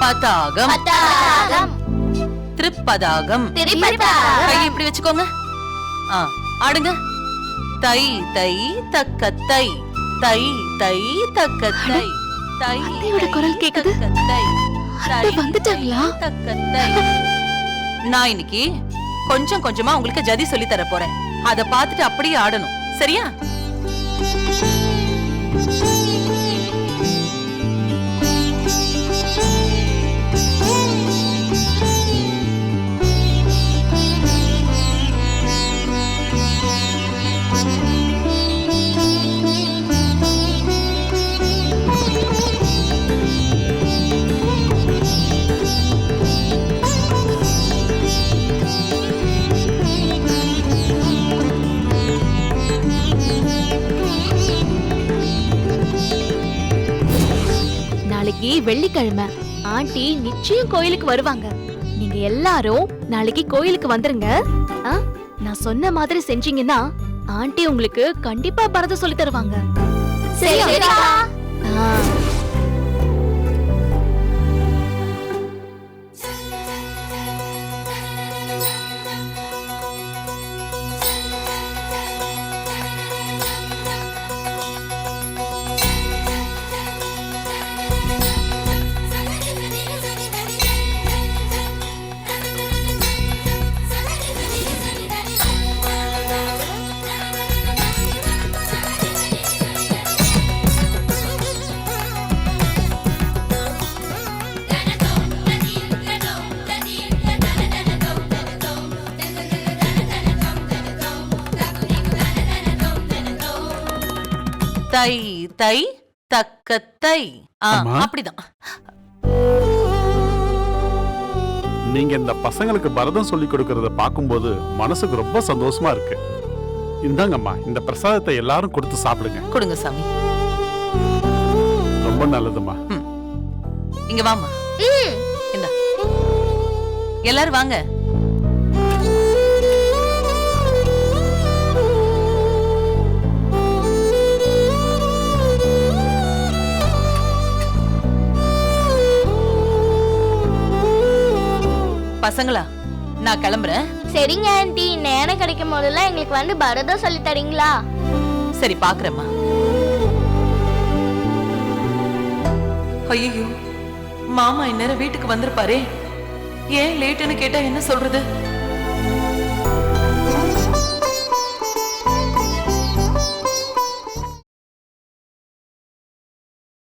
பதாகம். பதாகம். திரிப்பதாகம். திரிபதாகம் கை இப்படி வச்சுக்கோங்க. ஆ ஆடுங்க. தை தை தக்க தை. தை தை தக்க தை. தை அத்தையோட குரல் கேக்குது. தை, அத்தை வந்துட்டாங்களா? தக்க தை. நான் இன்னைக்கு கொஞ்சம் கொஞ்சமா உங்களுக்கு ஜதி சொல்லி தர போறேன். அத பார்த்துட்டு அப்படியே ஆடணும். சரியா? நாளைக்கு வெள்ளிக்கிழமை ஆண்டி நிச்சயம் கோயிலுக்கு வருவாங்க. நீங்க எல்லாரும் நாளைக்கு கோயிலுக்கு வந்துருங்க. நான் சொன்ன மாதிரி செஞ்சீங்கன்னா ஆண்டி உங்களுக்கு கண்டிப்பா பரதம் சொல்லி தருவாங்க. தை தை தக்க தை. ஆ, அம்மா. அப்படிதான். நீங்க இந்த பசங்களுக்கு பரதம் சொல்லி கொடுக்கறத பார்க்கும்போது மனசுக்கு ரொம்ப சந்தோஷமா இருக்கு. இந்தாங்கம்மா இந்த பிரசாதத்தை எல்லாரும் கொடுத்து சாப்பிடுங்க. கொடுங்க சாமி. ரொம்ப நல்லதும்மா. இங்க வாமா இந்தா. எல்லாரும் வாங்க. பசங்களா? நான் கிளம்புறேன். சரிங்க ஆண்டி. நேரம் கிடைக்கும் போதெல்லாம் எங்களுக்கு வந்து பரதம் சொல்லி தரீங்களா? சரி பாக்குறேம்மா. ஐயோ மாமா இந்நேரம் வீட்டுக்கு வந்திருப்பாரே. ஏன் லேட்டுன்னு கேட்டா என்ன சொல்றது?